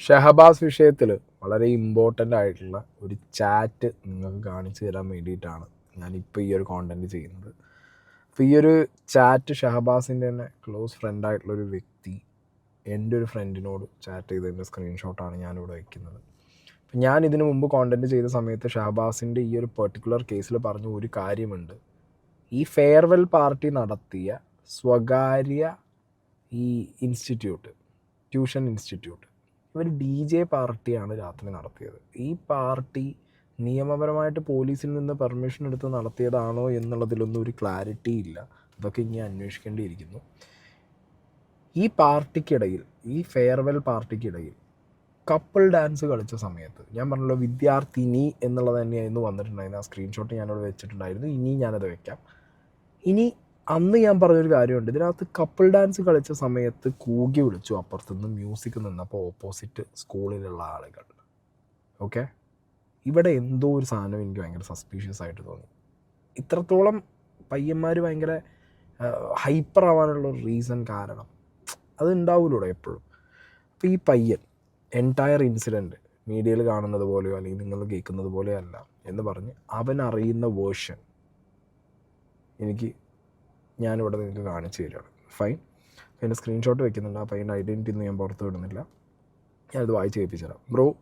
ഷഹബാസ് വിഷയത്തിൽ വളരെ ഇമ്പോർട്ടന്റ് ആയിട്ടുള്ള ഒരു ചാറ്റ് നിങ്ങൾക്ക് കാണിച്ചു തരാൻ വേണ്ടിയിട്ടാണ് ഞാനിപ്പോൾ ഈ ഒരു കോണ്ടന്റ് ചെയ്യുന്നത്. അപ്പോൾ ഈ ഒരു ചാറ്റ് ഷഹബാസിന്റെ തന്നെ ക്ലോസ് ഫ്രണ്ട് ആയിട്ടുള്ള ഒരു വ്യക്തി എന്റെ ഒരു ഫ്രണ്ടിനോട് ചാറ്റ് ചെയ്തതിന്റെ സ്ക്രീൻഷോട്ടാണ് ഞാനിവിടെ വയ്ക്കുന്നത് അപ്പം ഞാൻ ഇതിനു മുമ്പ് കോണ്ടന്റ് ചെയ്ത സമയത്ത് ഷഹബാസിന്റെ ഈ ഒരു പെർട്ടിക്കുലർ കേസിൽ പറഞ്ഞ ഒരു കാര്യമുണ്ട്. ഈ ഫെയർവെൽ പാർട്ടി നടത്തിയ സ്വകാര്യ ഈ ഇൻസ്റ്റിറ്റ്യൂട്ട് ട്യൂഷൻ ഇൻസ്റ്റിറ്റ്യൂട്ട് ഇവർ ഡി ജെ പാർട്ടിയാണ് രാത്രി നടത്തിയത്. ഈ പാർട്ടി നിയമപരമായിട്ട് പോലീസിൽ നിന്ന് പെർമിഷൻ എടുത്ത് നടത്തിയതാണോ എന്നുള്ളതിലൊന്നും ഒരു ക്ലാരിറ്റി ഇല്ല. അതൊക്കെ ഇനി അന്വേഷിക്കേണ്ടിയിരിക്കുന്നു. ഈ പാർട്ടിക്കിടയിൽ ഈ ഫെയർവെൽ പാർട്ടിക്കിടയിൽ കപ്പിൾ ഡാൻസ് കളിച്ച സമയത്ത് ഞാൻ പറഞ്ഞല്ലോ വിദ്യാർത്ഥിനി എന്നുള്ളത് തന്നെയായിരുന്നു വന്നിട്ടുണ്ടായിരുന്നു ആ സ്ക്രീൻഷോട്ട് ഞാനവിടെ വെച്ചിട്ടുണ്ടായിരുന്നു. ഇനി ഞാനത് വെക്കാം. ഇനി അന്ന് ഞാൻ പറഞ്ഞൊരു കാര്യമുണ്ട്. ഇതിനകത്ത് കപ്പിൾ ഡാൻസ് കളിച്ച സമയത്ത് കൂകി വിളിച്ചു. അപ്പുറത്തുനിന്ന് മ്യൂസിക് നിന്നപ്പോൾ ഓപ്പോസിറ്റ് സ്കൂളിലുള്ള ആളുകൾ. ഓക്കെ ഇവിടെ എന്തോ ഒരു സാധനം എനിക്ക് ഭയങ്കര സസ്പീഷ്യസ് ആയിട്ട് തോന്നി. ഇത്രത്തോളം പയ്യന്മാർ ഭയങ്കര ഹൈപ്പർ ആവാനുള്ള ഒരു റീസൺ കാരണം അത് ഉണ്ടാവില്ലൂടെ എപ്പോഴും. അപ്പോൾ ഈ പയ്യൻ എന്റയർ ഇൻസിഡന്റ് മീഡിയയിൽ കാണുന്നത് പോലെയോ അല്ലെങ്കിൽ നിങ്ങൾ കേൾക്കുന്നത് പോലെയോ അല്ല എന്ന് പറഞ്ഞ് അവൻ അറിയുന്ന വേർഷൻ എനിക്ക് ഞാനിവിടെ നിങ്ങൾക്ക് കാണിച്ചു തരികയാണ് ഫൈൻ അതിന്റെ സ്ക്രീൻഷോട്ട് വെക്കുന്നുണ്ട്. അപ്പോൾ അതിന്റെ ഐഡന്റിറ്റി ഒന്നും ഞാൻ പുറത്ത് വിടുന്നില്ല. ഞാനത് വായിച്ച് കേൾപ്പിച്ചു തരാം ബ്രോ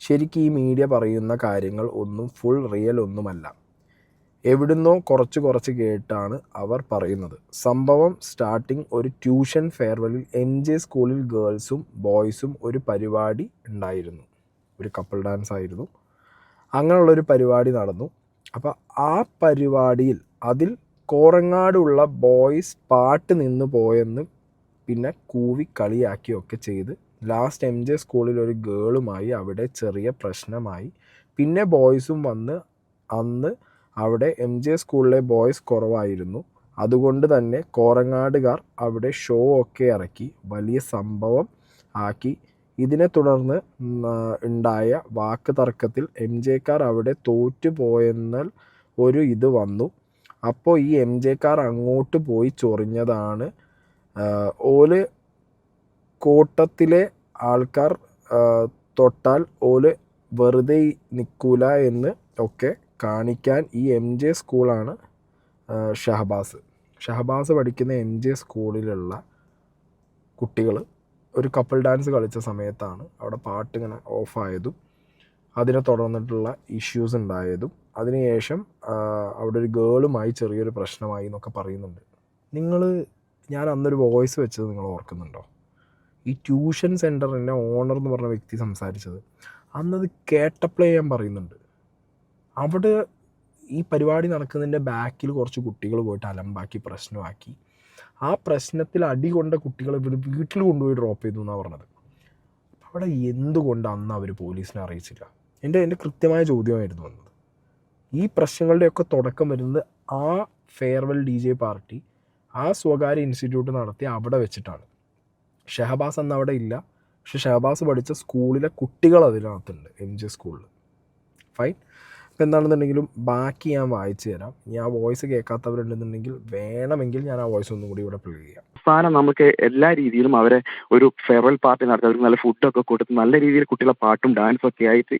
ശരിക്കും ഈ മീഡിയ പറയുന്ന കാര്യങ്ങൾ ഒന്നും ഫുൾ റിയൽ ഒന്നുമല്ല. എവിടുന്നോ കുറച്ച് കുറച്ച് കേട്ടാണ് അവർ പറയുന്നത്. സംഭവം സ്റ്റാർട്ടിങ് ഒരു ട്യൂഷൻ ഫെയർവെല്ലിൽ എൻ ജെ സ്കൂളിൽ ഗേൾസും ബോയ്സും ഒരു പരിപാടി ഉണ്ടായിരുന്നു. ഒരു കപ്പിൾ ഡാൻസ് ആയിരുന്നു. അങ്ങനെയുള്ളൊരു പരിപാടി നടന്നു. അപ്പോൾ ആ പരിപാടിയിൽ അതിൽ കോറങ്ങാടുള്ള ബോയ്സ് പാട്ട് നിന്ന് പോയെന്ന് പിന്നെ കൂവി കളിയാക്കിയൊക്കെ ചെയ്ത് ലാസ്റ്റ് എം ജെ സ്കൂളിൽ ഒരു ഗേളുമായി അവിടെ ചെറിയ പ്രശ്നമായി. പിന്നെ ബോയ്സും വന്ന് അന്ന് അവിടെ എം ജെ സ്കൂളിലെ ബോയ്സ് കുറവായിരുന്നു. അതുകൊണ്ട് തന്നെ കോറങ്ങാടുകാർ അവിടെ ഷോ ഒക്കെ ഇറക്കി വലിയ സംഭവം ആക്കി. ഇതിനെ തുടർന്ന് ഉണ്ടായ വാക്ക് തർക്കത്തിൽ എം ജെക്കാർ അവിടെ തോറ്റു പോയെന്നാൽ ഒരു ഇത് വന്നു. അപ്പോൾ ഈ എം ജെ കാർ അങ്ങോട്ട് പോയി ചൊറിഞ്ഞതാണ്. ഓൽ കൂട്ടത്തിലെ ആൾക്കാർ തൊട്ടാൽ ഓൽ വെറുതെ നിൽക്കൂല എന്ന് ഒക്കെ കാണിക്കാൻ ഈ എം ജെ സ്കൂളാണ് ഷഹബാസ്. ഷഹബാസ് പഠിക്കുന്ന എം ജെ സ്കൂളിലുള്ള കുട്ടികൾ ഒരു കപ്പിൾ ഡാൻസ് കളിച്ച സമയത്താണ് അവിടെ പാട്ടിങ്ങനെ ഓഫായതും അതിനെ തുടർന്നിട്ടുള്ള ഇഷ്യൂസ് ഉണ്ടായതും അതിനുശേഷം അവിടെ ഒരു ഗേളുമായി ചെറിയൊരു പ്രശ്നമായി എന്നൊക്കെ പറയുന്നുണ്ട്. നിങ്ങൾ ഞാൻ അന്നൊരു വോയിസ് വെച്ചത് നിങ്ങൾ ഓർക്കുന്നുണ്ടോ? ഈ ട്യൂഷൻ സെന്ററിന്റെ ഓണർ എന്ന് പറഞ്ഞ വ്യക്തി സംസാരിച്ചത്. അന്നത് കേട്ടപ്ലേ ചെയ്യാൻ പറയുന്നുണ്ട്. അവിടെ ഈ പരിപാടി നടക്കുന്നതിന്റെ ബാക്കിൽ കുറച്ച് കുട്ടികൾ പോയിട്ട് അലമ്പാക്കി പ്രശ്നമാക്കി. ആ പ്രശ്നത്തിൽ അടി കൊണ്ട കുട്ടികളെ ഇവർ വീട്ടിൽ കൊണ്ടുപോയി ഡ്രോപ്പ് ചെയ്തു എന്നാണ് പറഞ്ഞത്. അവിടെ എന്തുകൊണ്ട് അന്ന് അവർ പോലീസിനെ അറിയിച്ചില്ല? എന്റെ എന്റെ കൃത്യമായ ചോദ്യമായിരുന്നു വന്നത്. ഈ പ്രശ്നങ്ങളുടെയൊക്കെ തുടക്കം വരുന്നത് ആ ഫെയർവെൽ ഡി ജെ പാർട്ടി ആ സ്വകാര്യ ഇൻസ്റ്റിറ്റ്യൂട്ട് നടത്തി അവിടെ വെച്ചിട്ടാണ്. ഷഹബാസ് അന്ന് അവിടെ ഇല്ല. പക്ഷെ ഷഹബാസ് പഠിച്ച സ്കൂളിലെ കുട്ടികൾ അതിനകത്തുണ്ട് എം ജെ സ്കൂളിൽ. ഫൈൻ. അപ്പോൾ എന്താണെന്നുണ്ടെങ്കിലും ബാക്കി ഞാൻ വായിച്ചു തരാം. ഞാൻ വോയിസ് കേൾക്കാത്തവരുണ്ടെന്നുണ്ടെങ്കിൽ വേണമെങ്കിൽ ഞാൻ ആ വോയിസ് ഒന്നും കൂടി ഇവിടെ പ്ലേ ചെയ്യാം. അവസാനം നമുക്ക് എല്ലാ രീതിയിലും അവരെ ഒരു ഫെയർവെൽ പാർട്ടി നടത്തി അവർക്ക് നല്ല ഫുഡൊക്കെ കൊടുത്ത് നല്ല രീതിയിൽ കുട്ടികളെ പാട്ടും ഡാൻസും ഒക്കെ ആയിട്ട്.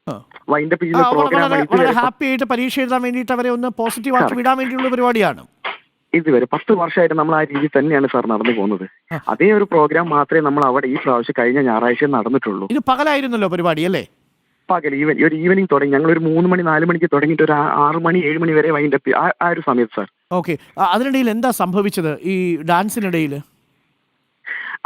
വൈൻഡപ്പ് ചെയ്യുന്ന പ്രോഗ്രാം ഹാപ്പി ആയിട്ട് പരീക്ഷ എഴുതാൻ വേണ്ടിയിട്ട് അവരെ ഒന്ന് പോസിറ്റീവ് ആക്കി വിടാൻ വേണ്ടിയുള്ള പരിപാടിയാണ്. ഇതുവരെ പത്ത് വർഷമായിട്ട് നമ്മൾ ആ രീതിയിൽ തന്നെയാണ് സാർ നടന്നു പോകുന്നത്. അതേ ഒരു പ്രോഗ്രാം മാത്രമേ നമ്മൾ അവിടെ ഈ പ്രാവശ്യം കഴിഞ്ഞ ഞായറാഴ്ച നടന്നിട്ടുള്ളൂ. ഇത് പകലായിരുന്നല്ലോ പരിപാടി അല്ലേ? പകൽ ഈവൻ ഒരു ഈവനിങ് തുടങ്ങി. ഞങ്ങൾ ഒരു മൂന്ന് മണി നാല് മണിക്ക് തുടങ്ങിയിട്ട് ഒരു ആറ് മണി ഏഴ് മണി വരെ വൈൻഡപ്പ് ആ ഒരു സമയത്ത് സാർ ഓക്കെ അതിനിടയിൽ എന്താ സംഭവിച്ചത് ഈ ഡാൻസിനിടയിൽ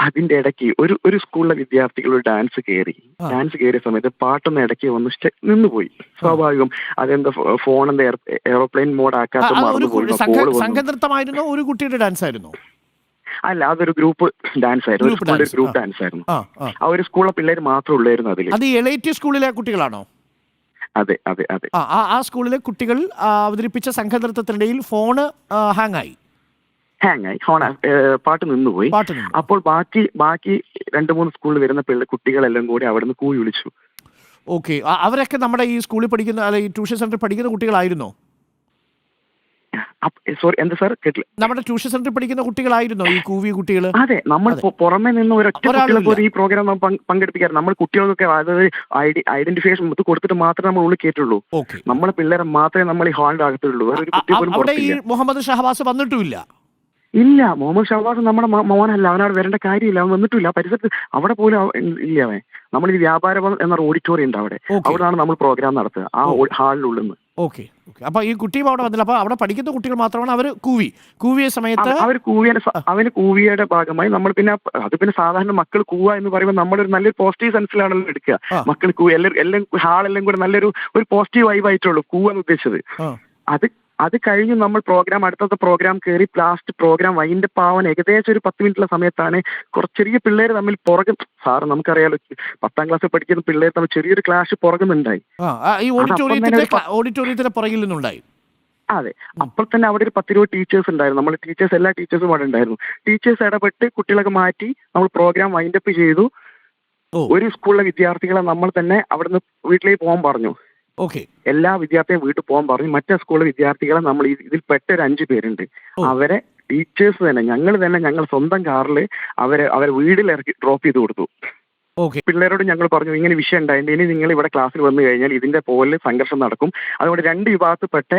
അതിന്റെ ഇടയ്ക്ക് ഒരു ഒരു സ്കൂളിലെ വിദ്യാർത്ഥികൾ ഒരു ഡാൻസ് കയറി ഡാൻസ് കയറിയ സമയത്ത് പാട്ടൊന്ന് ഇടയ്ക്ക് വന്ന് നിന്നുപോയി. സ്വാഭാവികം അതെന്താ ഫോൺ എന്താ എയർപ്ലെയിൻ മോഡ് ആക്കാത്ത ഒരു കുട്ടിയുടെ ഡാൻസ് ആയിരുന്നു? അല്ല അതൊരു ഗ്രൂപ്പ് ഡാൻസ് ആയിരുന്നു. ഗ്രൂപ്പ് ഡാൻസ് ആയിരുന്നു. ആ ഒരു സ്കൂളിലെ പിള്ളേർ മാത്രമേ ഉള്ളായിരുന്നു അതിൽ അത് എലൈറ്റ് സ്കൂളിലെ കുട്ടികളാണോ? അതെ അതെ അതെ. ആ ആ- സ്കൂളിലെ കുട്ടികൾ അവതരിപ്പിച്ച സംഘനൃത്തത്തിനിടയിൽ ഫോണ് ഹാങ് ആയി. ഹാങ് ആയി ഹോണ പാട്ട് നിന്നുപോയി അപ്പോൾ ബാക്കി ബാക്കി രണ്ട് മൂന്ന് സ്കൂളിൽ വരുന്ന പിള്ളേ കുട്ടികളെല്ലാം കൂടി അവിടെ നിന്ന് കൂവി വിളിച്ചു. ഓക്കെ അവരൊക്കെ നമ്മുടെ ഈ സ്കൂളിൽ പഠിക്കുന്ന അല്ലെ ഈ ട്യൂഷൻ സെന്ററിൽ പഠിക്കുന്ന കുട്ടികളായിരുന്നോ? സോറി എന്താ സാർ കേട്ടില്ല. നമ്മുടെ ട്യൂഷൻ സെന്ററിൽ പഠിക്കുന്ന കുട്ടികളായിരുന്നോ ഈ കൂവി കുട്ടികൾ അതെ നമ്മൾ. പുറമെ നിന്ന് ഒരൊറ്റ കുട്ടികളെ ഈ പ്രോഗ്രാം പങ്കെടുപ്പിക്കാറ് നമ്മൾ കുട്ടികൾക്കൊക്കെ അതായത് ഐഡി ഐഡന്റിഫിക്കേഷൻ ഇത് കൊടുത്തിട്ട് മാത്രമേ നമ്മൾ ഉള്ളിൽ കേട്ടുള്ളൂ നമ്മളെ പിള്ളേരെ മാത്രമേ നമ്മൾ ഈ ഹാളിൽ ആകത്തുള്ളൂ അവിടെ ഈ മുഹമ്മദ് ഷഹബാസ് വന്നിട്ടുമില്ല. ഇല്ല മുഹമ്മദ് ഷഹബാസ് നമ്മുടെ മോനല്ല അവനവിടെ വരേണ്ട കാര്യമില്ല അവൻ വന്നിട്ടില്ല. പരിസരത്ത് അവിടെ പോലും ഇല്ല അവൻ. നമ്മൾ ഈ വ്യാപാര എന്ന ഓഡിറ്റോറിയം ഉണ്ട് അവിടെ. അവിടെയാണ് നമ്മൾ പ്രോഗ്രാം നടത്തുക ആ ഓ. ഹാളിനുള്ളിൽ നിന്ന്. Okay okay. അപ്പൊ ഈ കുട്ടിയും അവിടെ വന്നില്ല. അപ്പൊ അവിടെ പഠിക്കുന്ന കുട്ടികൾ മാത്രമാണ് അവർ കൂവി. കൂവിയ സമയത്ത് അവർ കൂവിയുടെ അവന് കൂവിയുടെ ഭാഗമായി നമ്മൾ പിന്നെ അത് പിന്നെ സാധാരണ മക്കൾ കൂവ എന്ന് പറയുമ്പോൾ നമ്മളൊരു നല്ലൊരു പോസിറ്റീവ് സെൻസിലാണല്ലോ എടുക്കുക. മക്കൾ കൂവി എല്ലാം എല്ലാം ഹാളെല്ലാം കൂടെ നല്ലൊരു ഒരു പോസിറ്റീവ് വൈബ് ആയിട്ടുള്ളൂ കൂവെന്ന് ഉദ്ദേശിച്ചത്. അത് അത് കഴിഞ്ഞ് നമ്മൾ പ്രോഗ്രാം അടുത്തത്തെ പ്രോഗ്രാം കയറി ലാസ്റ്റ് പ്രോഗ്രാം വൈൻഡ് പാവൻ ഏകദേശം ഒരു പത്ത് മിനിറ്റുള്ള സമയത്താണ് കുറച്ച് ചെറിയ പിള്ളേർ തമ്മിൽ പുറകും സാറ് നമുക്കറിയാലോ പത്താം ക്ലാസ്സിൽ പഠിക്കുന്ന പിള്ളേർ തമ്മിൽ ചെറിയൊരു ക്ലാഷ് പുറകുന്നുണ്ടായി. ഓഡിറ്റോറിയത്തിന്റെ ഒരു പ- ഓഡിറ്റോറിയത്തിന്റെ പുറകിൽ നിന്നുണ്ടായി. അതെ അപ്പോൾ തന്നെ അവിടെ ഒരു പത്തിരുപത് ടീച്ചേഴ്സ് ഉണ്ടായിരുന്നു. നമ്മൾ ടീച്ചേഴ്സ് എല്ലാ ടീച്ചേഴ്സും അവിടെ ഉണ്ടായിരുന്നു. ടീച്ചേഴ്സ് ഇടപെട്ട് കുട്ടികളൊക്കെ മാറ്റി നമ്മൾ പ്രോഗ്രാം വൈൻഡപ്പ് ചെയ്തു. ഒരു സ്കൂളിലെ വിദ്യാർത്ഥികളെ നമ്മൾ തന്നെ അവിടുന്ന് വീട്ടിലേക്ക് പോകാൻ പറഞ്ഞു. ഓക്കെ എല്ലാ വിദ്യാർത്ഥിയും വീട്ടിൽ പോകാൻ പറഞ്ഞു. മറ്റേ സ്കൂളിലെ വിദ്യാർത്ഥികളെ നമ്മൾ ഇതിൽ പെട്ട ഒരു അഞ്ചു പേരുണ്ട്. അവരെ ടീച്ചേഴ്സ് തന്നെ ഞങ്ങൾ തന്നെ ഞങ്ങൾ സ്വന്തം കാറിൽ അവരെ അവരെ വീട്ടിൽ ഇറക്കി ഡ്രോപ്പ് ചെയ്ത് കൊടുത്തു. പിള്ളേരോട് ഞങ്ങൾ പറഞ്ഞു ഇങ്ങനെ വിഷയം ഉണ്ടായിട്ട് ഇനി നിങ്ങൾ ഇവിടെ ക്ലാസ്സിൽ വന്നു കഴിഞ്ഞാൽ ഇതിന്റെ പോലെ സംഘർഷം നടക്കും. അതുകൊണ്ട് രണ്ട് വിഭാഗത്തിൽപ്പെട്ട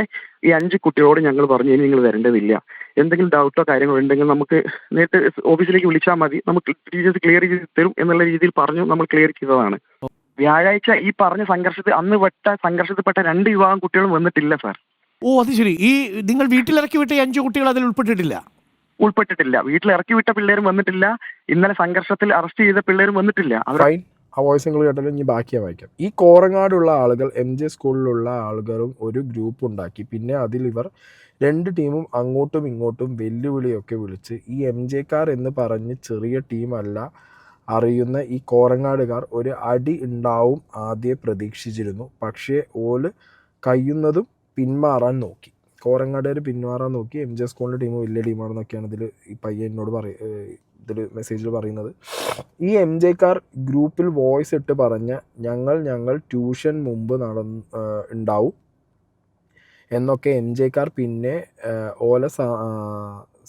ഈ അഞ്ച് കുട്ടികളോട് ഞങ്ങൾ പറഞ്ഞു ഇനി നിങ്ങൾ വരേണ്ടതില്ല. എന്തെങ്കിലും ഡൗട്ടോ കാര്യങ്ങളോ ഉണ്ടെങ്കിൽ നമുക്ക് നേരിട്ട് ഓഫീസിലേക്ക് വിളിച്ചാൽ മതി. നമുക്ക് ടീച്ചേഴ്സ് ക്ലിയർ ചെയ്ത് തരും എന്നുള്ള രീതിയിൽ പറഞ്ഞു നമ്മൾ ക്ലിയർ ചെയ്തതാണ്. വ്യാഴാഴ്ച ഈ പറഞ്ഞ സംഘർഷത്തിൽ അന്ന് വെട്ട സംഘർഷത്തിൽപ്പെട്ട രണ്ട് വിഭാഗം കുട്ടികളും വന്നിട്ടില്ല സാർ ഓ അത് ശരി. ഈ നിങ്ങൾ വീട്ടിലിറക്കി വിട്ട ഈ അഞ്ചു കുട്ടികൾ അതിൽ ഉൾപ്പെട്ടിട്ടില്ല? ഉൾപ്പെട്ടിട്ടില്ല. വീട്ടിൽ ഇറക്കി വിട്ട പിള്ളേരും വന്നിട്ടില്ല. ഇന്നലെ സംഘർഷത്തിൽ അറസ്റ്റ് ചെയ്ത പിള്ളേരും വന്നിട്ടില്ല. അവർ ഫൈൻ ആ വോയിസ് നിങ്ങൾ കേട്ടാലും ഇനി ബാക്കിയാ വായിക്കാം. ഈ കോറങ്ങാടുള്ള ആളുകൾ എം ജെ സ്കൂളിലുള്ള ആളുകളും ഒരു ഗ്രൂപ്പ് ഉണ്ടാക്കി. പിന്നെ അതിൽ ഇവർ രണ്ട് ടീമും അങ്ങോട്ടും ഇങ്ങോട്ടും വെല്ലുവിളിയൊക്കെ വിളിച്ച് ഈ എം ജെക്കാർ എന്ന് പറഞ്ഞ് ചെറിയ ടീമല്ല അറിയുന്ന ഈ കോരങ്ങാടുകാർ ഒരു അടി ഉണ്ടാവും ആദ്യം പ്രതീക്ഷിച്ചിരുന്നു. പക്ഷേ ഓൽ കഴിയുന്നതും പിന്മാറാൻ നോക്കി. കോരങ്ങാടുകാർ പിന്മാറാൻ നോക്കി. എം ജെ സ്കൂളിന്റെ ടീം വലിയ ടീമാണെന്നൊക്കെയാണ് ഇതിൽ ഈ പയ്യൻ എന്നോട് പറയ ഇതിൽ മെസ്സേജിൽ പറയുന്നത്. ഈ എം ജെക്കാർ ഗ്രൂപ്പിൽ വോയിസ് ഇട്ട് പറഞ്ഞ ഞങ്ങൾ ഞങ്ങൾ ട്യൂഷൻ മുമ്പ് നടന്ന് ഉണ്ടാവും എന്നൊക്കെ എം ജെക്കാർ പിന്നെ ഓല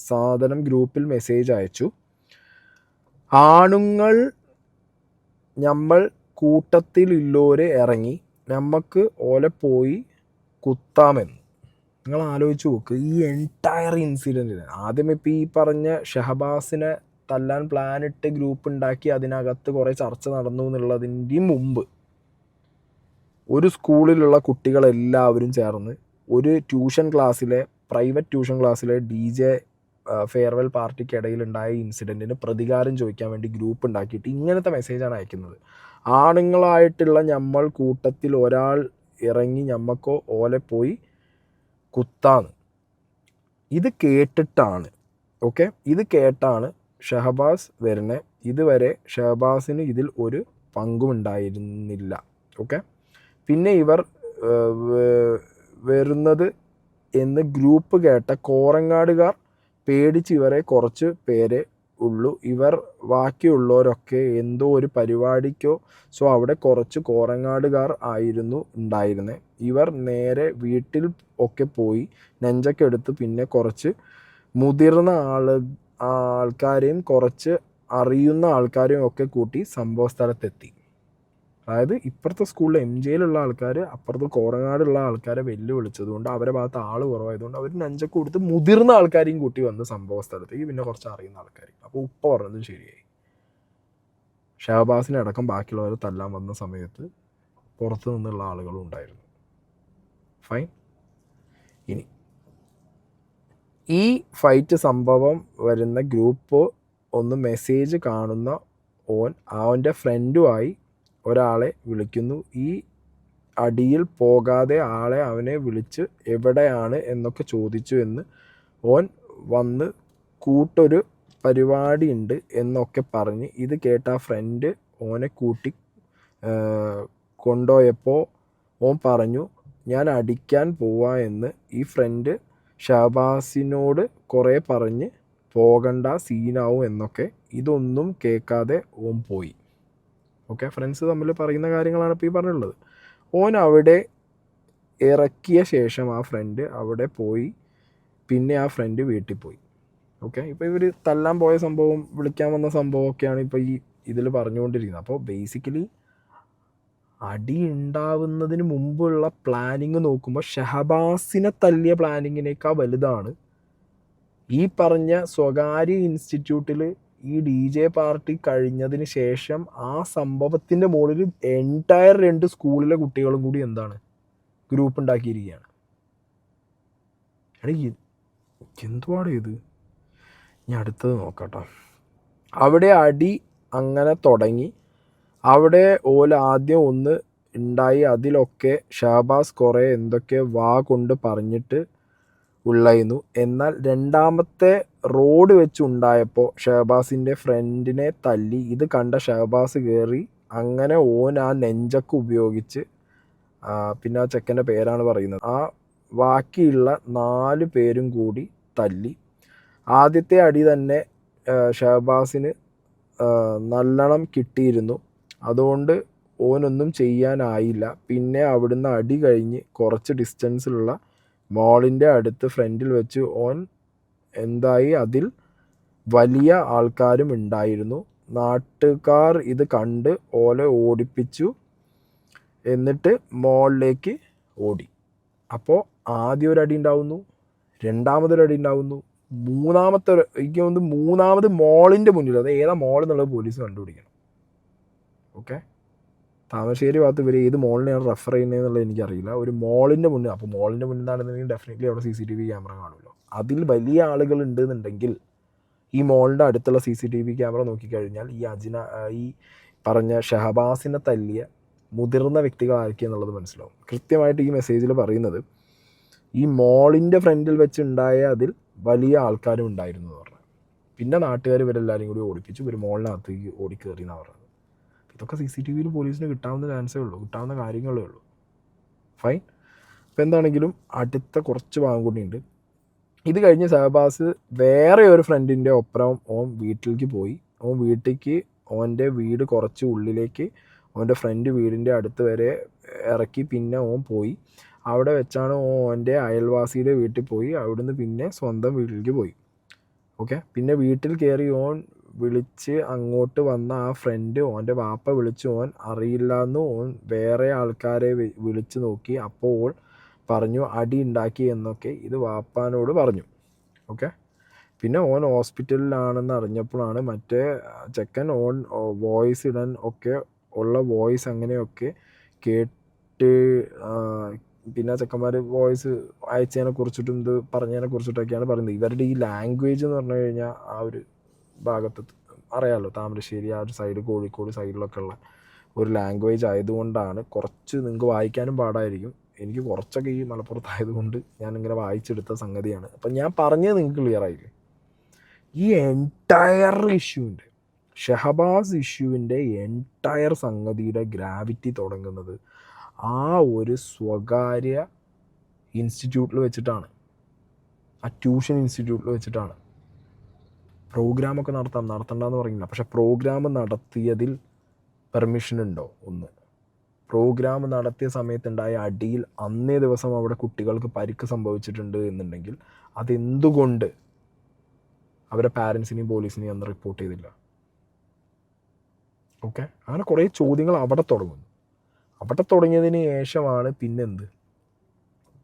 സാധനം ഗ്രൂപ്പിൽ മെസ്സേജ് അയച്ചു. ആണുങ്ങൾ നമ്മൾ കൂട്ടത്തിലുള്ളവരെ ഇറങ്ങി നമുക്ക് ഓലെ പോയി കുത്താമെന്ന്. നിങ്ങൾ ആലോചിച്ച് നോക്ക് ഈ എന്റയർ ഇൻസിഡന്റിന് ആദ്യം ഇപ്പം ഈ പറഞ്ഞ ഷഹബാസിനെ തല്ലാൻ പ്ലാൻ ഇട്ട് ഗ്രൂപ്പ് ഉണ്ടാക്കി അതിനകത്ത് കുറേ ചർച്ച നടന്നു എന്നുള്ളതിന്റെയും മുമ്പ് ഒരു സ്കൂളിലുള്ള കുട്ടികളെല്ലാവരും ചേർന്ന് ഒരു ട്യൂഷൻ ക്ലാസ്സിലെ പ്രൈവറ്റ് ട്യൂഷൻ ക്ലാസ്സിലെ ഡി ജെ ഫെയർവെൽ പാർട്ടിക്കിടയിൽ ഉണ്ടായ ഇൻസിഡന്റിന് പ്രതികാരം ചോദിക്കാൻ വേണ്ടി ഗ്രൂപ്പ് ഉണ്ടാക്കിയിട്ട് ഇങ്ങനത്തെ മെസ്സേജാണ് അയക്കുന്നത്. ആണുങ്ങളായിട്ടുള്ള നമ്മൾ കൂട്ടത്തിൽ ഒരാൾ ഇറങ്ങി ഞമ്മക്കോ ഓലെ പോയി കുത്താന്ന്. ഇത് കേട്ടിട്ടാണ്. ഓക്കെ ഇത് കേട്ടാണ് ഷഹബാസ് വരുന്നത് ഇതുവരെ ഷഹബാസിന് ഇതിൽ ഒരു പങ്കും ഉണ്ടായിരുന്നില്ല. ഓക്കെ പിന്നെ ഇവർ വരുന്നത് എന്ന് ഗ്രൂപ്പ് കേട്ട കോറങ്ങാടുകാർ പേടിച്ച് ഇവരെ കുറച്ച് പേരെ ഉള്ളൂ. ഇവർ ബാക്കിയുള്ളവരൊക്കെ എന്തോ ഒരു പരിപാടിക്കോ സോ അവിടെ കുറച്ച് കോറങ്ങാടുകാർ ആയിരുന്നു ഉണ്ടായിരുന്നത് ഇവർ നേരെ വീട്ടിൽ ഒക്കെ പോയി നെഞ്ചൊക്കെ എടുത്ത് പിന്നെ കുറച്ച് മുതിർന്ന ആൾ ആൾക്കാരെയും കുറച്ച് അറിയുന്ന ആൾക്കാരെയും ഒക്കെ കൂട്ടി സംഭവ സ്ഥലത്തെത്തി അതായത് ഇപ്പുറത്തെ സ്കൂളിൽ എം ജെയിലുള്ള ആൾക്കാർ അപ്പുറത്ത് കോറങ്ങാടുള്ള ആൾക്കാരെ വെല്ലുവിളിച്ചതുകൊണ്ട് അവരെ ഭാഗത്ത് ആൾ കുറവായതുകൊണ്ട് അവർ നഞ്ചൊക്കെ കൊടുത്ത് മുതിർന്ന ആൾക്കാരെയും കൂട്ടി വന്ന് സംഭവ സ്ഥലത്തേക്ക് പിന്നെ കുറച്ച് അറിയുന്ന ആൾക്കാർ അപ്പോൾ ഉപ്പ പറഞ്ഞതും ശരിയായി. ഷഹബാസിനെ അടക്കം ബാക്കിയുള്ളവരെ തല്ലാൻ വന്ന സമയത്ത് പുറത്തു നിന്നുള്ള ആളുകളും ഉണ്ടായിരുന്നു. ഫൈൻ ഇനി. ഈ ഫൈറ്റ് സംഭവം വരുന്ന ഗ്രൂപ്പ് ഒന്ന് മെസ്സേജ് കാണുന്ന ഓൻ അവന്റെ ഫ്രണ്ടുമായി ഒരാളെ വിളിക്കുന്നു. ഈ അടിയിൽ പോകാതെ ആളെ അവനെ വിളിച്ച് എവിടെയാണ് എന്നൊക്കെ ചോദിച്ചു എന്ന് ഓൻ വന്ന് കൂട്ടൊരു പരിപാടി ഉണ്ട് എന്നൊക്കെ പറഞ്ഞ് ഇത് കേട്ട ആ ഫ്രണ്ട് ഓനെ കൂട്ടി കൊണ്ടുപോയപ്പോൾ ഓൻ പറഞ്ഞു ഞാൻ അടിക്കാൻ പോവാ എന്ന്. ഈ ഫ്രണ്ട് ഷഹബാസിനോട് കുറേ പറഞ്ഞ് പോകണ്ട സീനാവും എന്നൊക്കെ. ഇതൊന്നും കേൾക്കാതെ ഓം പോയി. ഓക്കെ ഫ്രണ്ട്സ് തമ്മിൽ പറയുന്ന കാര്യങ്ങളാണ് ഇപ്പോൾ ഈ പറഞ്ഞുള്ളത് ഓൻ അവിടെ ഇറക്കിയ ശേഷം ആ ഫ്രണ്ട് അവിടെ പോയി പിന്നെ ആ ഫ്രണ്ട് വീട്ടിൽ പോയി. ഓക്കെ ഇപ്പോൾ ഇവർ തല്ലാൻ പോയ സംഭവം വിളിക്കാൻ വന്ന സംഭവമൊക്കെയാണ് ഇപ്പോൾ ഈ ഇതിൽ പറഞ്ഞുകൊണ്ടിരിക്കുന്നത്. അപ്പോൾ ബേസിക്കലി അടി ഉണ്ടാവുന്നതിന് മുമ്പുള്ള പ്ലാനിങ് നോക്കുമ്പോൾ ഷഹബാസിനെ തല്ലിയ പ്ലാനിങ്ങിനേക്കാൾ വലുതാണ്. ഈ പറഞ്ഞ സ്വകാര്യ ഇൻസ്റ്റിറ്റ്യൂട്ടിൽ ഈ ഡി ജെ പാർട്ടി കഴിഞ്ഞതിന് ശേഷം ആ സംഭവത്തിന്റെ മുകളിൽ എന്റയർ രണ്ട് സ്കൂളിലെ കുട്ടികളും കൂടി എന്താണ്? ഗ്രൂപ്പ് ഉണ്ടാക്കിയിരിക്കുകയാണ്. എടാ ഇത്? ഞാൻ അടുത്തത് നോക്കട്ടോ. അവിടെ അടി അങ്ങനെ തുടങ്ങി. അവിടെ ഓല ആദ്യം ഒന്ന് ഉണ്ടായി. അതിലൊക്കെ ഷാബാസ് കുറേ എന്തൊക്കെ വാ കൊണ്ട് പറഞ്ഞിട്ട് ഉള്ളായിരുന്നു. എന്നാൽ രണ്ടാമത്തെ റോഡ് വെച്ച് ഉണ്ടായപ്പോൾ ഷഹബാസിന്റെ ഫ്രണ്ടിനെ തല്ലി. ഇത് കണ്ട ഷഹബാസ് കയറി അങ്ങനെ ഓൻ ആ നെഞ്ചക്ക് ഉപയോഗിച്ച് പിന്നെ ആ ചെക്കന്റെ പേരാണ് പറയുന്നത്. ആ ബാക്കിയുള്ള നാല് പേരും കൂടി തല്ലി. ആദ്യത്തെ അടി തന്നെ ഷഹബാസിന് നല്ലോണം കിട്ടിയിരുന്നു. അതുകൊണ്ട് ഓനൊന്നും ചെയ്യാനായില്ല. പിന്നെ അവിടുന്ന് അടി കഴിഞ്ഞ് കുറച്ച് ഡിസ്റ്റൻസിലുള്ള മോളിന്റെ അടുത്ത് ഫ്രണ്ടിൽ വെച്ച് ഓൻ എന്തായി? അതിൽ വലിയ ആൾക്കാരും ഉണ്ടായിരുന്നു. നാട്ടുകാർ ഇത് കണ്ട് ഓലെ ഓടിപ്പിച്ചു. എന്നിട്ട് മോളിലേക്ക് ഓടി. അപ്പോൾ ആദ്യം ഒരു അടി ഉണ്ടാവുന്നു രണ്ടാമതൊരു അടി ഉണ്ടാവുന്നു മൂന്നാമത്തെ എനിക്ക് തോന്നുന്നു മൂന്നാമത് മോളിന്റെ മുന്നിൽ അത് ഏതാ മോൾ എന്നുള്ളത് പോലീസ് കണ്ടുപിടിക്കണം. ഓക്കെ? താമരശ്ശേരി ഭാഗത്ത് ഇവർ ഏത് മോളിനെയാണ് റെഫർ ചെയ്യുന്നത് എന്നുള്ളത് എനിക്കറിയില്ല. ഒരു മോളിന്റെ മുന്നിൽ അപ്പോൾ മോളിന്റെ മുന്നിൽ നിന്നാണെന്നുണ്ടെങ്കിൽ ഡെഫിനറ്റ്ലി അവിടെ C C T V camera കാണുമല്ലോ. അതിൽ വലിയ ആളുകൾ ഉണ്ടെന്നുണ്ടെങ്കിൽ ഈ മോളിന്റെ അടുത്തുള്ള C C T V camera നോക്കിക്കഴിഞ്ഞാൽ ഈ അജിന ഈ പറഞ്ഞ ഷഹബാസിനെ തല്ലിയ മുതിർന്ന വ്യക്തികളായിരിക്കും എന്നുള്ളത് മനസ്സിലാവും. കൃത്യമായിട്ട് ഈ മെസ്സേജിൽ പറയുന്നത് ഈ മോളിന്റെ ഫ്രണ്ടിൽ വെച്ചുണ്ടായ അതിൽ വലിയ ആൾക്കാരും ഉണ്ടായിരുന്നു എന്ന് പറഞ്ഞു പിന്നെ നാട്ടുകാർ ഇവരെല്ലാവരും കൂടി ഓടിപ്പിച്ചു. ഒരു മോളിനകത്തേക്ക് ഓടിക്കേറി എന്നാണ് പറഞ്ഞത്. ഇതൊക്കെ സി സി ടി വിയിൽ പോലീസിന് കിട്ടാവുന്ന ചാൻസേ ഉള്ളൂ കിട്ടാവുന്ന കാര്യങ്ങളേ ഉള്ളൂ. ഫൈൻ അപ്പോൾ എന്താണെങ്കിലും അടുത്ത കുറച്ച് ഭാഗം കൂടിയുണ്ട് ഇത് കഴിഞ്ഞ് ഷഹബാസ് വേറെ ഒരു ഫ്രണ്ടിന്റെ ഒപ്പരം ഓൻ വീട്ടിലേക്ക് പോയി. ഓൻ വീട്ടിലേക്ക് ഓന്റെ വീട് കുറച്ച് ഉള്ളിലേക്ക് ഓന്റെ ഫ്രണ്ട് വീടിന്റെ അടുത്ത് വരെ ഇറക്കി പിന്നെ ഓൻ പോയി. അവിടെ വെച്ചാണ് ഓൻ ഓന്റെ അയൽവാസിയുടെ വീട്ടിൽ പോയി. അവിടുന്ന് പിന്നെ സ്വന്തം വീട്ടിലേക്ക് പോയി. ഓക്കെ പിന്നെ വീട്ടിൽ കയറി ഓൻ വിളിച്ച് അങ്ങോട്ട് വന്ന ആ ഫ്രണ്ട് ഓന്റെ വാപ്പ വിളിച്ചു. ഓൻ അറിയില്ലാന്ന് ഓൻ വേറെ ആൾക്കാരെ വിളിച്ചു നോക്കി. അപ്പോൾ പറഞ്ഞു അടി ഉണ്ടാക്കി എന്നൊക്കെ ഇത് വാപ്പാനോട് പറഞ്ഞു. ഓക്കെ? പിന്നെ ഓൻ ഹോസ്പിറ്റലിലാണെന്ന് അറിഞ്ഞപ്പോഴാണ് മറ്റേ ചെക്കൻ ഓൺ വോയിസ് ഇടാൻ ഒക്കെ ഉള്ള വോയിസ് അങ്ങനെയൊക്കെ കേട്ട് പിന്നെ ചെക്കന്മാർ വോയിസ് അയച്ചതിനെ കുറിച്ചിട്ടും ഇത് പറഞ്ഞതിനെ കുറിച്ചിട്ടൊക്കെയാണ് പറയുന്നത് ഇവരുടെ ഈ ലാംഗ്വേജ് എന്ന് പറഞ്ഞു കഴിഞ്ഞാൽ ആ ഒരു ഭാഗത്ത് അറിയാമല്ലോ താമരശ്ശേരി ആ ഒരു സൈഡ് കോഴിക്കോട് സൈഡിലൊക്കെ ഉള്ള ഒരു ലാംഗ്വേജ് ആയതുകൊണ്ടാണ് കുറച്ച് നിങ്ങൾക്ക് വായിക്കാനും പാടായിരിക്കും. എനിക്ക് കുറച്ചൊക്കെ ഈ മലപ്പുറത്തായതുകൊണ്ട് ഞാൻ ഇങ്ങനെ വായിച്ചെടുത്ത സംഗതിയാണ്. അപ്പം ഞാൻ പറഞ്ഞത് നിങ്ങൾക്ക് ക്ലിയർ ആയില്ലേ? ഈ എന്റയർ ഇഷ്യൂവിന്റെ ഷഹബാസ് ഇഷ്യൂവിന്റെ എന്റയർ സംഗതിയുടെ ഗ്രാവിറ്റി തുടങ്ങുന്നത് ആ ഒരു സ്വകാര്യ ഇൻസ്റ്റിറ്റ്യൂട്ടിൽ വെച്ചിട്ടാണ്. ആ ട്യൂഷൻ ഇൻസ്റ്റിറ്റ്യൂട്ടിൽ വെച്ചിട്ടാണ്. പ്രോഗ്രാമൊക്കെ നടത്താം നടത്തണ്ടെന്ന് പറയുന്നില്ല. പക്ഷേ പ്രോഗ്രാം നടത്തിയതിൽ പെർമിഷൻ ഉണ്ടോ? ഒന്ന്. പ്രോഗ്രാം നടത്തിയ സമയത്തുണ്ടായ അടിയിൽ അന്നേ ദിവസം അവിടെ കുട്ടികൾക്ക് പരിക്ക് സംഭവിച്ചിട്ടുണ്ട് എന്നുണ്ടെങ്കിൽ അതെന്തുകൊണ്ട് അവരെ പാരൻസിനെയും പോലീസിനെയും അന്ന് റിപ്പോർട്ട് ചെയ്തില്ല? ഓക്കെ അങ്ങനെ കുറേ ചോദ്യങ്ങൾ അവിടെ തുടങ്ങുന്നു. അവിടെ തുടങ്ങിയതിന് ശേഷമാണ് പിന്നെന്ത്?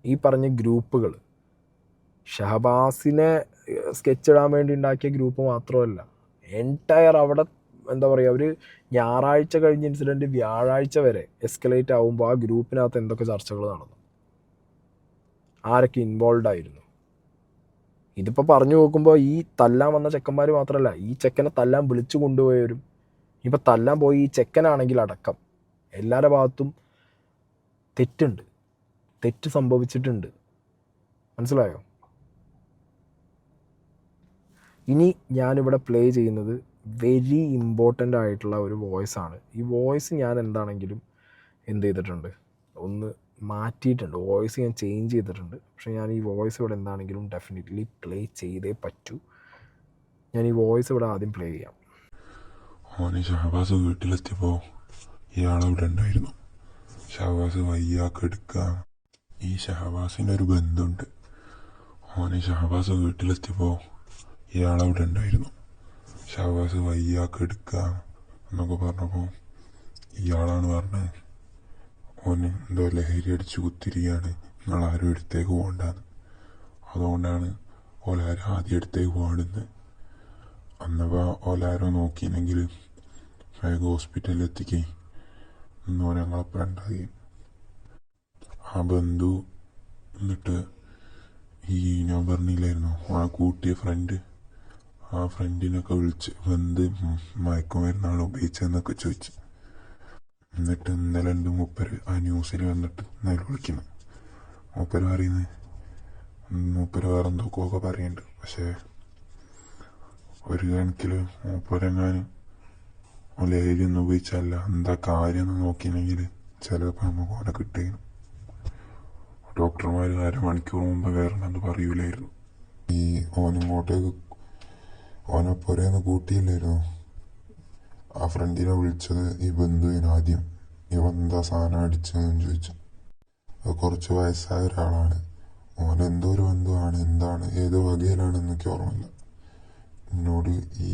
ഈ പറഞ്ഞ ഗ്രൂപ്പുകൾ. ഷഹബാസിനെ സ്കെച്ച് ഇടാൻ വേണ്ടി ഉണ്ടാക്കിയ ഗ്രൂപ്പ് മാത്രമല്ല. എന്റയർ അവിടെ എന്താ പറയുക ഒരു ഞായറാഴ്ച കഴിഞ്ഞ ഇൻസിഡന്റ് വ്യാഴാഴ്ച വരെ എസ്കലേറ്റ് ആകുമ്പോൾ ആ ഗ്രൂപ്പിനകത്ത് എന്തൊക്കെ ചർച്ചകൾ നടന്നു? ആരൊക്കെ ഇൻവോൾവ് ആയിരുന്നു? ഇതിപ്പോൾ പറഞ്ഞു നോക്കുമ്പോൾ ഈ തല്ലാൻ വന്ന ചെക്കന്മാർ മാത്രമല്ല ഈ ചെക്കനെ തല്ലാൻ വിളിച്ചു കൊണ്ടുപോയവരും ഇപ്പം തല്ലാൻ പോയി ഈ ചെക്കനാണെങ്കിൽ അടക്കം എല്ലാവരുടെ ഭാഗത്തും തെറ്റുണ്ട്. തെറ്റ് സംഭവിച്ചിട്ടുണ്ട്. മനസ്സിലായോ? ഇനി ഞാനിവിടെ പ്ലേ ചെയ്യുന്നത് വെരി ഇമ്പോർട്ടന്റ് ആയിട്ടുള്ള ഒരു വോയിസ് ആണ്. ഈ വോയിസ് ഞാൻ എന്താണെങ്കിലും എന്ത് ചെയ്തിട്ടുണ്ട്? ഒന്ന് മാറ്റിയിട്ടുണ്ട്. വോയിസ് ഞാൻ ചേഞ്ച് ചെയ്തിട്ടുണ്ട്. പക്ഷേ ഞാൻ ഈ വോയിസ് ഇവിടെ എന്താണെങ്കിലും ഡെഫിനറ്റ്ലി പ്ലേ ചെയ്തേ പറ്റൂ. ഞാൻ ഈ വോയിസ് ഇവിടെ ആദ്യം പ്ലേ ചെയ്യാം. ഓനെ ഷഹബാസ് വീട്ടിലെത്തിയപ്പോൾ ഇയാളവിടെ ഉണ്ടായിരുന്നു. ഷഹബാസ് വയ്യാക്കെടുക്കുക ഈ ഷഹബാസിന്റെ ഒരു ബന്ധമുണ്ട് ഓനെ ഷഹബാസ് വീട്ടിലെത്തിയപ്പോൾ ഇയാളവിടെ ഉണ്ടായിരുന്നു. ഷാബാസ് വയ്യാക്ക് എടുക്കുക എന്നൊക്കെ പറഞ്ഞപ്പോൾ ഇയാളാണ് പറഞ്ഞത്. ഓന് എന്തോ ലഹരി അടിച്ച് കുത്തിരിക്കുകയാണ് നിങ്ങളാരും എടുത്തേക്ക് പോകണ്ടെന്ന്. അതുകൊണ്ടാണ് ഓലാരും ആദ്യം എടുത്തേക്ക് പോകണ്ടെന്ന് അന്നപ്പോൾ ഓലാരോ നോക്കിയില്ലെങ്കിൽ വേഗം ഹോസ്പിറ്റലിൽ എത്തിക്കേ എന്നോ ഞങ്ങളപ്പം ആ ബന്ധു എന്നിട്ട് ഈ ഞാൻ പറഞ്ഞില്ലായിരുന്നു. ആ കൂട്ടിയ ഫ്രണ്ട് ആ ഫ്രണ്ടിനൊക്കെ വിളിച്ച് എന്ത്? മയക്കുമരുന്നാണ് ഉപയോഗിച്ചതെന്നൊക്കെ ചോദിച്ച്. എന്നിട്ട് ഇന്നലെ ഉണ്ട് മൂപ്പര് ആ ന്യൂസിൽ വന്നിട്ട് ഇന്നലെ വിളിക്കുന്നു. മൂപ്പര് പറയുന്നത് മൂപ്പര് വേറെ എന്തൊക്കെയൊക്കെ പറയുന്നുണ്ട് പക്ഷേ ഒരു കണക്കിൽ മൂപ്പരെങ്ങാനും ലഹരി ഒന്നും ഉപയോഗിച്ചല്ല എന്താ കാര്യം നോക്കിയില്ലെങ്കിൽ ചിലപ്പോൾ നമുക്ക് ഓനെ കിട്ടുകയും ഡോക്ടർമാർ അരമണിക്കൂർ മുമ്പ് വരണമെന്ന് പറയൂലായിരുന്നു. ഈ ഓനിങ്ങോട്ടേക്ക് ഓനെ പുരേന്ന് കൂട്ടിയില്ലായിരുന്നു ആ ഫ്രണ്ടിനെ വിളിച്ചത് ഈ ബന്ധുവിന് ആദ്യം. ഇവൻ എന്താ സാധനം അടിച്ചതെന്ന് ചോദിച്ചു. കുറച്ച് വയസ്സായ ഒരാളാണ്. ഓൻ എന്തോ ഒരു ബന്ധുവാണ്. എന്താണ്? ഏത് വകയിലാണെന്നൊക്കെ ഓർമ്മയില്ല. എന്നോട് ഈ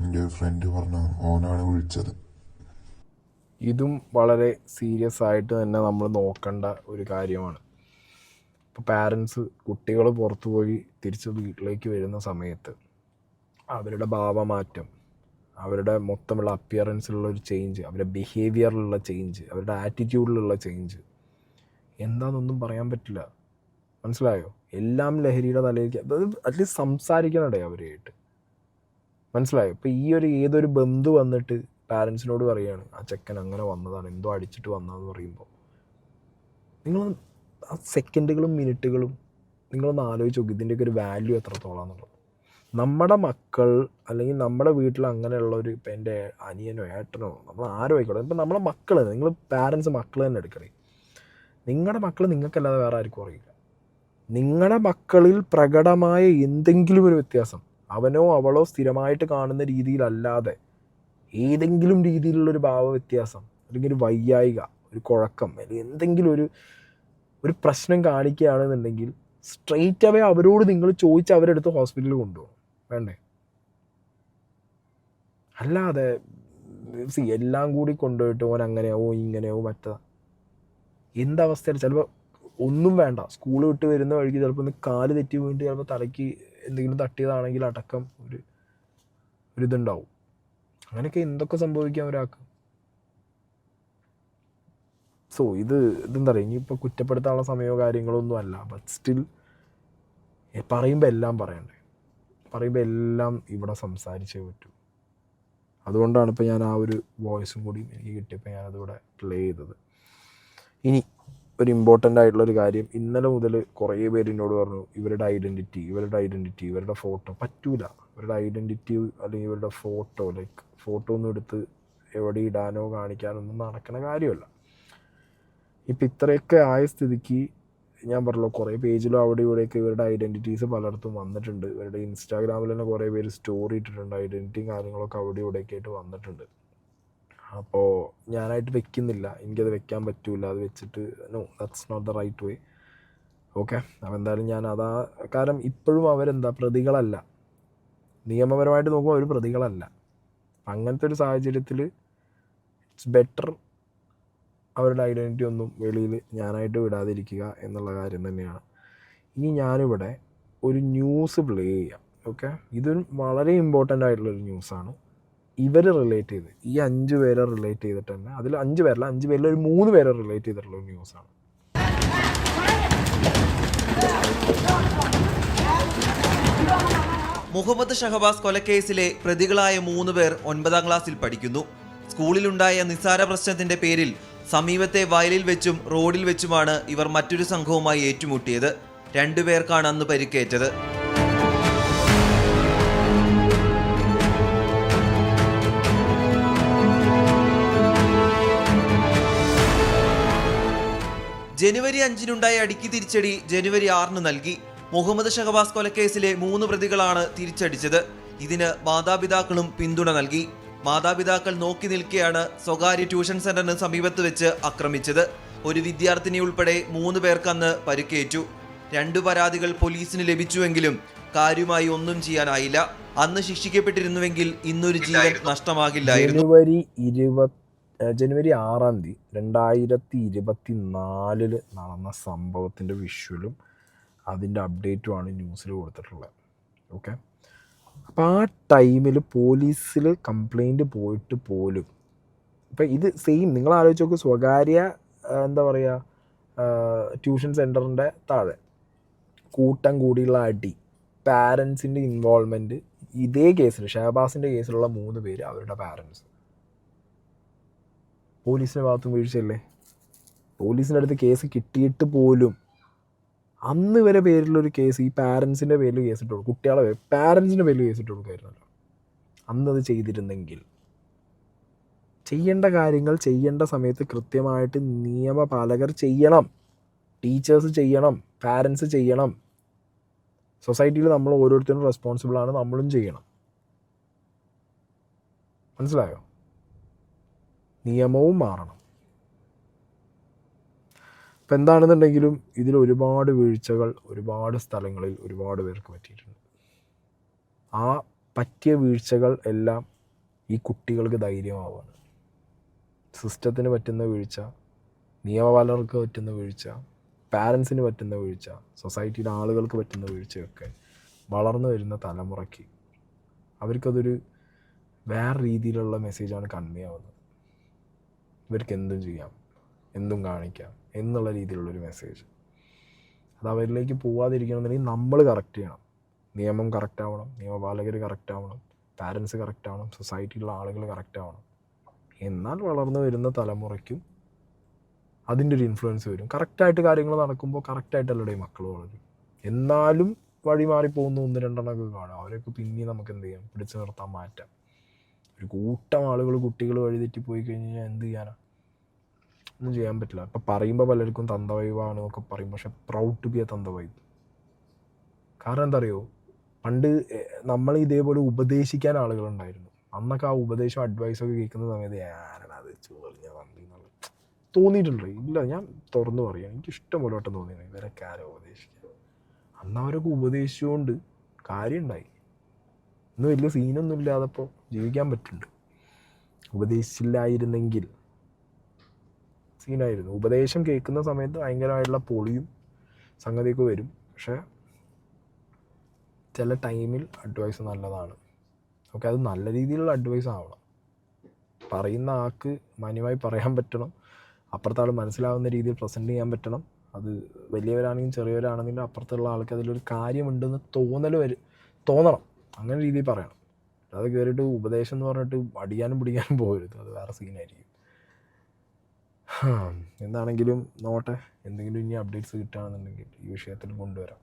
എന്റെ ഒരു ഫ്രണ്ട് പറഞ്ഞ ഓനാണ് വിളിച്ചത്. ഇതും വളരെ സീരിയസ് ആയിട്ട് തന്നെ നമ്മൾ നോക്കേണ്ട ഒരു കാര്യമാണ്. ഇപ്പോൾ പാരൻസ് കുട്ടികൾ പുറത്തു പോയി തിരിച്ച് വീട്ടിലേക്ക് വരുന്ന സമയത്ത് അവരുടെ ഭാവമാറ്റം അവരുടെ മൊത്തമുള്ള അപ്പിയറൻസിലുള്ള ഒരു ചേഞ്ച് അവരുടെ ബിഹേവിയറിലുള്ള ചേഞ്ച് അവരുടെ ആറ്റിറ്റ്യൂഡിലുള്ള ചേഞ്ച് എന്താണെന്നൊന്നും പറയാൻ പറ്റില്ല. മനസ്സിലായോ? എല്ലാം ലഹരിയുടെ തലയിലേക്ക് അതായത് അറ്റ്ലീസ്റ്റ് സംസാരിക്കണടേ അവരുമായിട്ട് മനസ്സിലായോ? ഇപ്പോൾ ഈ ഒരു ഏതൊരു ബന്ധു വന്നിട്ട് പാരൻസിനോട് പറയുകയാണ് ആ ചെക്കൻ അങ്ങനെ വന്നതാണ് എന്തോ അടിച്ചിട്ട് വന്നതെന്ന് പറയുമ്പോൾ നിങ്ങൾ ആ സെക്കൻഡുകളും മിനിറ്റുകളും നിങ്ങളൊന്ന് ആലോചിച്ച് നോക്കി ഇതിന്റെയൊക്കെ ഒരു വാല്യൂ എത്രത്തോളാന്നുള്ളത്. നമ്മുടെ മക്കൾ അല്ലെങ്കിൽ നമ്മുടെ വീട്ടിൽ അങ്ങനെയുള്ള ഒരു ഇപ്പം എന്റെ അനിയനോ ഏട്ടനോ നമ്മൾ ആരോ ആയിക്കോട്ടെ ഇപ്പം നമ്മുടെ മക്കൾ നിങ്ങൾ പാരൻസ് മക്കൾ തന്നെ എടുക്കണേ. നിങ്ങളുടെ മക്കൾ നിങ്ങൾക്കല്ലാതെ വേറെ ആർക്കും അറിയില്ല. നിങ്ങളുടെ മക്കളിൽ പ്രകടമായ എന്തെങ്കിലും ഒരു വ്യത്യാസം അവനോ അവളോ സ്ഥിരമായിട്ട് കാണുന്ന രീതിയിലല്ലാതെ ഏതെങ്കിലും രീതിയിലുള്ളൊരു ഭാവ വ്യത്യാസം അല്ലെങ്കിൽ ഒരു വയ്യായിക ഒരു കുഴക്കം അല്ലെങ്കിൽ എന്തെങ്കിലും ഒരു ഒരു പ്രശ്നം കാണിക്കുകയാണെന്നുണ്ടെങ്കിൽ സ്ട്രെയിറ്റ് അവേ അവരോട് നിങ്ങൾ ചോദിച്ച് അവരെടുത്ത് ഹോസ്പിറ്റലിൽ കൊണ്ടുപോകും വേണ്ടേ? അല്ലാതെ സി എല്ലാം കൂടി കൊണ്ടുപോയിട്ട് ഓൻ അങ്ങനെയാവും ഇങ്ങനെയാവും മറ്റതാ. എന്തവസ്ഥയിൽ ചിലപ്പോൾ ഒന്നും വേണ്ട. സ്കൂൾ വിട്ട് വരുന്ന വഴിക്ക് ചിലപ്പോൾ ഒന്ന് കാൽ തെറ്റി വീണിട്ട് ചിലപ്പോൾ തലയ്ക്ക് എന്തെങ്കിലും തട്ടിയതാണെങ്കിൽ അടക്കം ഒരു ഒരിതുണ്ടാവും അങ്ങനെയൊക്കെ എന്തൊക്കെ സംഭവിക്കാം ഒരാൾക്ക്? സോ ഇത് ഇതെന്താ പറയുക ഇനിയിപ്പോൾ കുറ്റപ്പെടുത്താനുള്ള സമയമോ കാര്യങ്ങളോ ഒന്നും അല്ല ബട്ട് സ്റ്റിൽ പറയുമ്പോൾ എല്ലാം പറയണ്ടേ? പറയുമ്പോൾ എല്ലാം ഇവിടെ സംസാരിച്ചേ പറ്റൂ. അതുകൊണ്ടാണ് ഇപ്പോൾ ഞാൻ ആ ഒരു വോയിസും കൂടി എനിക്ക് കിട്ടിയപ്പോൾ ഞാനതിവിടെ പ്ലേ ചെയ്തത്. ഇനി ഒരു ഇമ്പോർട്ടന്റ് ആയിട്ടുള്ളൊരു കാര്യം ഇന്നലെ മുതൽ കുറേ പേര് എന്നോട് പറഞ്ഞു ഇവരുടെ ഐഡന്റിറ്റി ഇവരുടെ ഐഡന്റിറ്റി ഇവരുടെ ഫോട്ടോ പറ്റൂല. ഇവരുടെ ഐഡന്റിറ്റി അല്ലെങ്കിൽ ഇവരുടെ ഫോട്ടോ ലൈക്ക് ഫോട്ടോ ഒന്നും എടുത്ത് എവിടെ ഇടാനോ കാണിക്കാനോ ഒന്നും നടക്കുന്ന കാര്യമല്ല. ഇപ്പം ഇത്രയൊക്കെ ആയ സ്ഥിതിക്ക് ഞാൻ പറഞ്ഞല്ലോ കുറേ പേജിലും അവിടെ ഇവിടെയൊക്കെ ഇവരുടെ ഐഡന്റിറ്റീസ് പലയിടത്തും വന്നിട്ടുണ്ട്. ഇവരുടെ ഇൻസ്റ്റാഗ്രാമിൽ തന്നെ കുറേ പേര് സ്റ്റോറി ഇട്ടിട്ടുണ്ട് ഐഡന്റിറ്റിയും കാര്യങ്ങളൊക്കെ അവിടെ ഇവിടെയൊക്കെ ആയിട്ട് വന്നിട്ടുണ്ട്. അപ്പോൾ ഞാനായിട്ട് വെക്കുന്നില്ല. എനിക്കത് വെക്കാൻ പറ്റൂല. അത് വെച്ചിട്ട് no that's not the right way okay അപ്പോൾ എന്തായാലും ഞാൻ അതാ കാരണം ഇപ്പോഴും അവരെന്താ പ്രതികളല്ല. നിയമപരമായിട്ട് നോക്കുമ്പോൾ അവർ പ്രതികളല്ല. അങ്ങനത്തെ ഒരു സാഹചര്യത്തിൽ ഇറ്റ്സ് ബെറ്റർ അവരുടെ ഐഡന്റിറ്റി ഒന്നും വെളിയിൽ ഞാനായിട്ട് വിടാതിരിക്കുക എന്നുള്ള കാര്യം തന്നെയാണ്. ഇനി ഞാനിവിടെ ഒരു ന്യൂസ് പ്ലേ ചെയ്യാം. ഓക്കെ ഇതൊരു വളരെ ഇമ്പോർട്ടന്റ് ആയിട്ടുള്ളൊരു ന്യൂസാണ് ഇവർ റിലേറ്റ് ചെയ്ത് ഈ അഞ്ച് പേരെ റിലേറ്റ് ചെയ്തിട്ട് തന്നെ അതിൽ അഞ്ച് പേരല്ല അഞ്ച് പേരിൽ ഒരു മൂന്ന് പേരെ റിലേറ്റ് ചെയ്തിട്ടുള്ള ഒരു ന്യൂസാണ് മുഹമ്മദ് ഷഹബാസ് കൊലക്കേസിലെ പ്രതികളായ മൂന്ന് പേർ ഒൻപതാം ക്ലാസ്സിൽ പഠിക്കുന്നു. സ്കൂളിലുണ്ടായ നിസ്സാര പ്രശ്നത്തിന്റെ പേരിൽ സമീപത്തെ വയലിൽ വെച്ചും റോഡിൽ വെച്ചുമാണ് ഇവർ മറ്റൊരു സംഘവുമായി ഏറ്റുമുട്ടിയത്. രണ്ടുപേർക്കാണ് അന്ന് പരിക്കേറ്റത്. ജനുവരി അഞ്ചിനുണ്ടായ അടിക്ക് തിരിച്ചടി ജനുവരി ആറിന് നൽകി. മുഹമ്മദ് ഷഹബാസ് കൊലക്കേസിലെ മൂന്ന് പ്രതികളാണ് തിരിച്ചടിച്ചത്. ഇതിന് മാതാപിതാക്കളും പിന്തുണ നൽകി. മാതാപിതാക്കൾ നോക്കി നിൽക്കെയാണ് സ്വകാര്യ ട്യൂഷൻ സെന്ററിന് സമീപത്ത് വെച്ച് ആക്രമിച്ചത്. ഒരു വിദ്യാർത്ഥിനി ഉൾപ്പെടെ മൂന്ന് പേർക്കന്ന് പരുക്കേറ്റു പരിക്കേറ്റു. രണ്ടു പരാതികൾ പോലീസിന് ലഭിച്ചുവെങ്കിലും കാര്യമായി ഒന്നും ചെയ്യാനായില്ല. അന്ന് ശിക്ഷിക്കപ്പെട്ടിരുന്നുവെങ്കിൽ ഇന്നൊരു ജീവൻ നഷ്ടമാകില്ലായിരുന്നു. ജനുവരി ജനുവരി ആറാം തീയതി രണ്ടായിരത്തി ഇരുപത്തി നാലിൽ നടന്ന സംഭവത്തിന്റെ വിഷ്വലും അതിന്റെ അപ്ഡേറ്റുമാണ് ന്യൂസിൽ കൊടുത്തിട്ടുള്ളത്. ഓക്കെ അപ്പോൾ ആ ടൈമിൽ പോലീസിൽ കംപ്ലൈന്റ് പോയിട്ട് പോലും. ഇപ്പം ഇത് സെയിം നിങ്ങൾ ആലോചിച്ച് നോക്ക് സ്വകാര്യ എന്താ പറയുക ട്യൂഷൻ സെന്ററിന്റെ താഴെ. കൂട്ടം കൂടിയുള്ള അടി പാരൻസിന്റെ ഇൻവോൾവ്മെന്റ് ഇതേ കേസിൽ ഷഹബാസിന്റെ കേസിലുള്ള മൂന്ന് പേര് അവരുടെ പാരൻസ് പോലീസിന്റെ ഭാഗത്തും വീഴ്ചയല്ലേ? പോലീസിന്റെ അടുത്ത് കേസ് കിട്ടിയിട്ട് പോലും അന്ന് വരെ പേരിലൊരു കേസ് ഈ പാരൻസിന്റെ പേരിൽ കേസ് ഇട്ട് കൊടുക്കും. കുട്ടികളെ പേര് പാരൻസിന്റെ പേരിൽ കേസ് ഇട്ട് അന്ന് അത് ചെയ്തിരുന്നെങ്കിൽ. ചെയ്യേണ്ട കാര്യങ്ങൾ ചെയ്യേണ്ട സമയത്ത് കൃത്യമായിട്ട് നിയമപാലകർ ചെയ്യണം. ടീച്ചേഴ്സ് ചെയ്യണം. പാരൻസ് ചെയ്യണം. സൊസൈറ്റിയിൽ നമ്മൾ ഓരോരുത്തരും റെസ്പോൺസിബിൾ ആണ്. നമ്മളും ചെയ്യണം. മനസ്സിലായോ? നിയമവും മാറണം. ഇപ്പം എന്താണെന്നുണ്ടെങ്കിലും ഇതിൽ ഒരുപാട് വീഴ്ചകൾ ഒരുപാട് സ്ഥലങ്ങളിൽ ഒരുപാട് പേർക്ക് പറ്റിയിട്ടുണ്ട്. ആ പറ്റിയ വീഴ്ചകൾ എല്ലാം ഈ കുട്ടികൾക്ക് ധൈര്യമാവുകയാണ്. സിസ്റ്റത്തിന് പറ്റുന്ന വീഴ്ച നിയമപാലകർക്ക് പറ്റുന്ന വീഴ്ച പാരൻസിന് പറ്റുന്ന വീഴ്ച സൊസൈറ്റിയിലെ ആളുകൾക്ക് പറ്റുന്ന വീഴ്ചയൊക്കെ വളർന്നു വരുന്ന തലമുറയ്ക്ക് അവർക്കതൊരു വേറെ രീതിയിലുള്ള മെസ്സേജാണ് കൺവേ ആവുന്നത്. ഇവർക്ക് എന്തും ചെയ്യാം. എന്തും കാണിക്കാം എന്നുള്ള രീതിയിലുള്ളൊരു മെസ്സേജ് അത് അവരിലേക്ക് പോവാതിരിക്കണമെന്നുണ്ടെങ്കിൽ നമ്മൾ കറക്റ്റ് ചെയ്യണം. നിയമം കറക്റ്റ് ആവണം നിയമപാലകർ കറക്റ്റ് ആവണം പാരൻസ് കറക്റ്റ് ആവണം സൊസൈറ്റിയിലുള്ള ആളുകൾ കറക്റ്റ് ആവണം. എന്നാൽ വളർന്നു വരുന്ന തലമുറയ്ക്കും അതിന്റെ ഒരു ഇൻഫ്ലുവൻസ് വരും. കറക്റ്റായിട്ട് കാര്യങ്ങൾ നടക്കുമ്പോൾ കറക്റ്റായിട്ടല്ലേ മക്കൾ വളരും. എന്നാലും വഴി മാറിപ്പോകുന്ന ഒന്ന് രണ്ടെണ്ണമൊക്കെ കാണാം. അവരൊക്കെ പിന്നെ നമുക്ക് എന്ത് ചെയ്യാം? പിടിച്ചു നിർത്താൻ മാറ്റാം. ഒരു കൂട്ടം ആളുകൾ കുട്ടികൾ വഴി പോയി കഴിഞ്ഞ് കഴിഞ്ഞാൽ എന്ത് ചെയ്യാനാ? ഒന്നും ചെയ്യാൻ പറ്റില്ല. ഇപ്പം പറയുമ്പോൾ പലർക്കും തന്തവൈവാണ് എന്നൊക്കെ പറയും. പക്ഷെ പ്രൗഡ് ടു ബി എ തന്തവൈബ് കാരണം എന്താ അറിയോ പണ്ട് നമ്മൾ ഇതേപോലെ ഉപദേശിക്കാൻ ആളുകളുണ്ടായിരുന്നു. അന്നൊക്കെ ആ ഉപദേശം അഡ്വൈസൊക്കെ കേൾക്കുന്ന സമയത്ത് ഞാനത് ചോറിഞ്ഞ വണ്ടി എന്നുള്ളത് തോന്നിയിട്ടുണ്ട്? ഇല്ല ഞാൻ തുറന്നു പറയാം എനിക്ക് ഇഷ്ടം പോലെ വട്ടം തോന്നിയത് ഇവരൊക്കെ ആരോ ഉപദേശിക്കുക അന്ന് അവരൊക്കെ ഉപദേശിച്ചുകൊണ്ട് കാര്യമുണ്ടായി. ഇന്ന് വലിയ സീനൊന്നും ഇല്ലാതപ്പോൾ ജീവിക്കാൻ പറ്റുന്നുണ്ട്. ഉപദേശിച്ചില്ലായിരുന്നെങ്കിൽ സീനായിരുന്നു. ഉപദേശം കേൾക്കുന്ന സമയത്ത് ഭയങ്കരമായിട്ടുള്ള പൊളിയും സംഗതിയൊക്കെ വരും. പക്ഷേ ചില ടൈമിൽ അഡ്വൈസ് നല്ലതാണ്. ഓക്കെ അത് നല്ല രീതിയിലുള്ള അഡ്വൈസ് ആവണം. പറയുന്ന ആൾക്ക് മാന്യമായി പറയാൻ പറ്റണം. അപ്പുറത്തെ ആൾ മനസ്സിലാവുന്ന രീതിയിൽ പ്രസന്റ് ചെയ്യാൻ പറ്റണം. അത് വലിയവരാണെങ്കിലും ചെറിയവരാണെങ്കിലും അപ്പുറത്തുള്ള ആൾക്ക് അതിലൊരു കാര്യമുണ്ടെന്ന് തോന്നൽ വരും തോന്നണം. അങ്ങനെ രീതിയിൽ പറയണം. അത് കയറിയിട്ട് ഉപദേശം എന്ന് പറഞ്ഞിട്ട് അടിയാനും പിടിക്കാനും പോകരുത്. അത് വേറെ സീനായിരിക്കും എന്താണെങ്കിലും നോട്ടെ എന്തെങ്കിലും ഇനി അപ്ഡേറ്റ്സ് കിട്ടുകയാണെന്നുണ്ടെങ്കിൽ ഈ വിഷയത്തിൽ കൊണ്ടുവരാം.